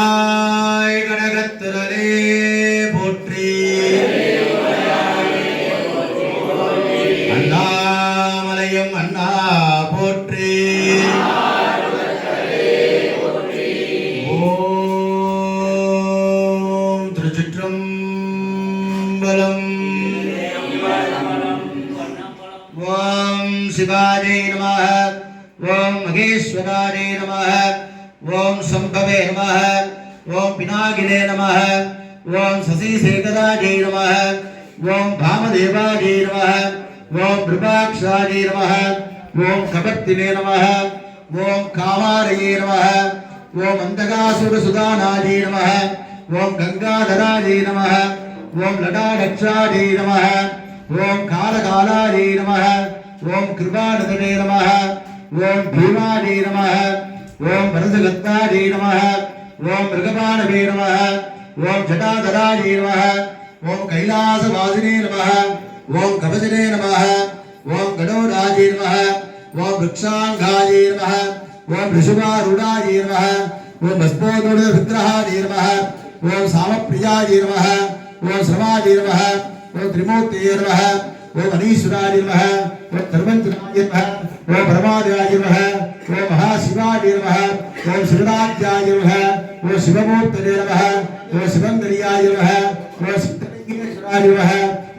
காவாய் கனகத்திரளே போற்றி. அண்ணாமலையும் அண்ணா போற்றி. ஓம் திருச்சிற்றம்பலம். ஓம் சிவாஜை நம ஓம் மகேஸ்வராஜை நம ஓம் சம்பவே நம ஓம் பினாகிலே நம ஓம் சசி சசிசேகராஜை நம ஓம் பாமதேவாஜை நம ஓம் விருபாக்ஷாஜை நம ஓம் கபர்த்தினே நம ஓம் காமாரையே நம ஓம் அந்தகாசுர அந்தகாசுரசுதானாஜை நம ஓம் கங்காதராஜை நம ஓம் லடாடக்ஷாஜை நம ஓம் காலகாலாஜை நம ஓம் கிருபானதனே நம ஓம் பீமாஜை நம ஓம் வரசகத்தாஜை நம ஓம் மிருகபானவே நம ஓம் ஜடாதராஜை நம ஓம் கைலாசவாசினே நம ஓம் கபஜனே நம ஓம் கடோராஜே நம ஓம் விரக்ஷாங்காஜே நம ஓம் ரிஷபாருடாஜே நம ஓம் பஸ்போதோட விக்கிரகாஜே நம ஓம் சாமப்பிரியாஜே நம ஓம் சிரமாஜே நம ஓம் திரிமூர்த்தியே நம ஓம் அனீஸ்வராஜே நம ஓம் தர்மந்திராஜே நம ஓம் பரமாதிராஜே நம ஓம் மகாசிவாஜே நம ஓம் சிவராஜ்யாஜே நம ஓம் சிவமூர்த்தனே நம ஓம் சிவங்கரியாஜே நம ஓம் சித்தலிங்கேஸ்வராஜே நம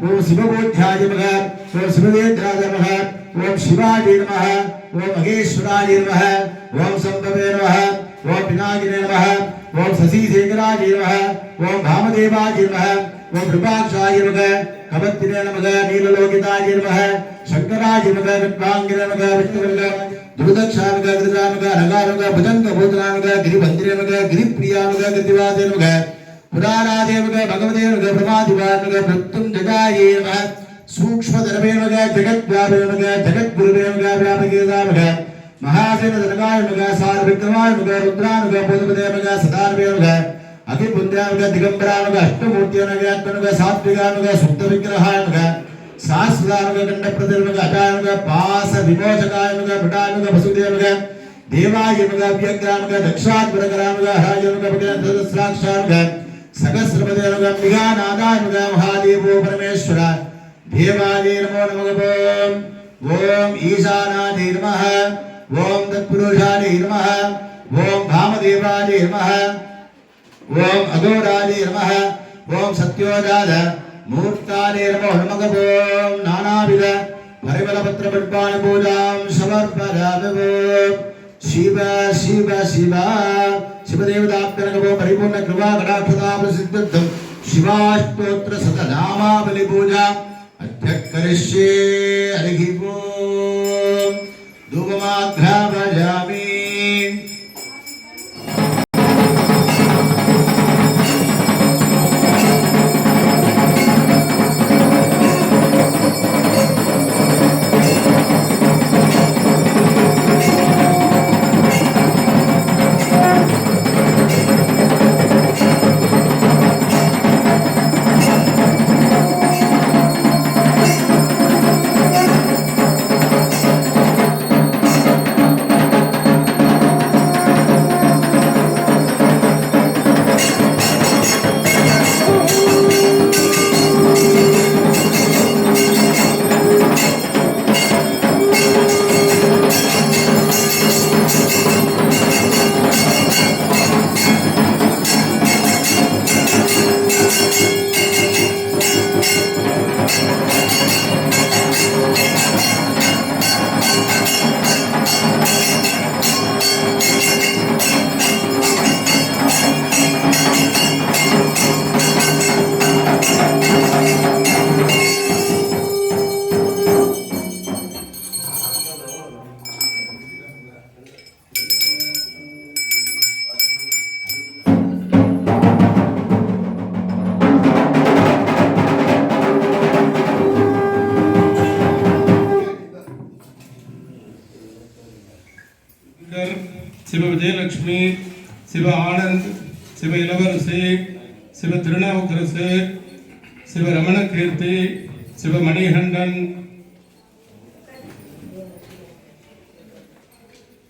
ஓம் சிவபோத்தியாஜே நம ஓம் சிவவேந்திராஜே நம ஓம் சிவாஜே நம ஓம் மகேஸ்வராஜே நம ஓம் சம்பவே நம ஓம் பினாகினே நம ஓம் சசிசேகராஜே நம ஓம் பாமதேவாஜே நம ஓம் கிருபாட்சாய நம கபத்திரே நமக நீலலோகிதாய நமக சங்கராஜ நமக வித்வாங்கிர நமக விஷ்ணுவல்ல துருதக்ஷாமக கிருதாமக நகாரமக புஜங்க பூதனாமக கிரிபந்திரமக கிரிப்பிரியாமக கிருதிவாதே நமக புராணாதேவக பகவதே நமக பிரமாதிவாமக பிரத்தும் ஜகாயே நமக சூக்ஷ்மதரவே நமக ஜெகத்வியாபே நமக ஜெகத்குருவே நமக வியாபகேதாமக மகாசேன தனகாய நமக சார விக்ரமாய நமக ருத்ரானுக போதபதே நமக சதானவே நமக అతిపుణ్యానుగా దిగంబరానుగా అష్టమూర్తినుగా అత్తనుగా సాత్వికానుగా శుద్ధ విగ్రహానుగా శాశ్వతానుగా గండ ప్రతినుగా అటానుగా పాస విమోచకాయనుగా పిటానుగా వసుదేవుగా దేవాయనుగా వ్యగ్రానుగా దక్షాద్వరకరానుగా హరాజనుగా సహస్రాక్షానుగా సహస్రపదేనుగా మిగా నాదానుగా మహాదేవో పరమేశ్వర దేవాలే నమో నమగపో ఓం ఈశానాదే నమః. ఓం తత్పురుషాదే నమః. ఓం భామదేవాదే నమః. ఓం అఘోరాది నమ. ఓం సత్యోజాద మూర్తాది నమ హనుమగోం నానావిధ పరిమళపత్ర పుష్పాణ పూజాం సమర్పయామి శివ శివ శివ. శివదేవతాభ్యనగో పరిపూర్ణ కృపా కటాక్షతా ప్రసిద్ధం. శివాష్టోత్ర సతనామావళి పూజ అధ్యకరిష్యే హరి ఓం. ధూమమాఘ్రామజా லட்சுமி சிவ ஆனந்த் சிவ இளவரசி சிவ திருநாவுக்கரசு சிவ ரமண கீர்த்தி சிவ மணிகண்டன்.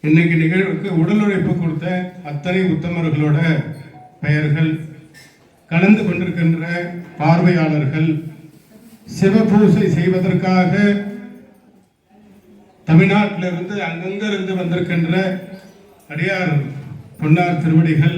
இன்னைக்கு நிகழ்வுக்கு உடல் உழைப்பு கொடுத்த அத்தனை உத்தமர்களோட பெயர்கள் கலந்து கொண்டிருக்கின்ற பார்வையாளர்கள் சிவபூசை செய்வதற்காக தமிழ்நாட்டிலிருந்து அங்கங்கிருந்து வந்திருக்கின்ற அடியார் பொன்னார் திருவடிகள்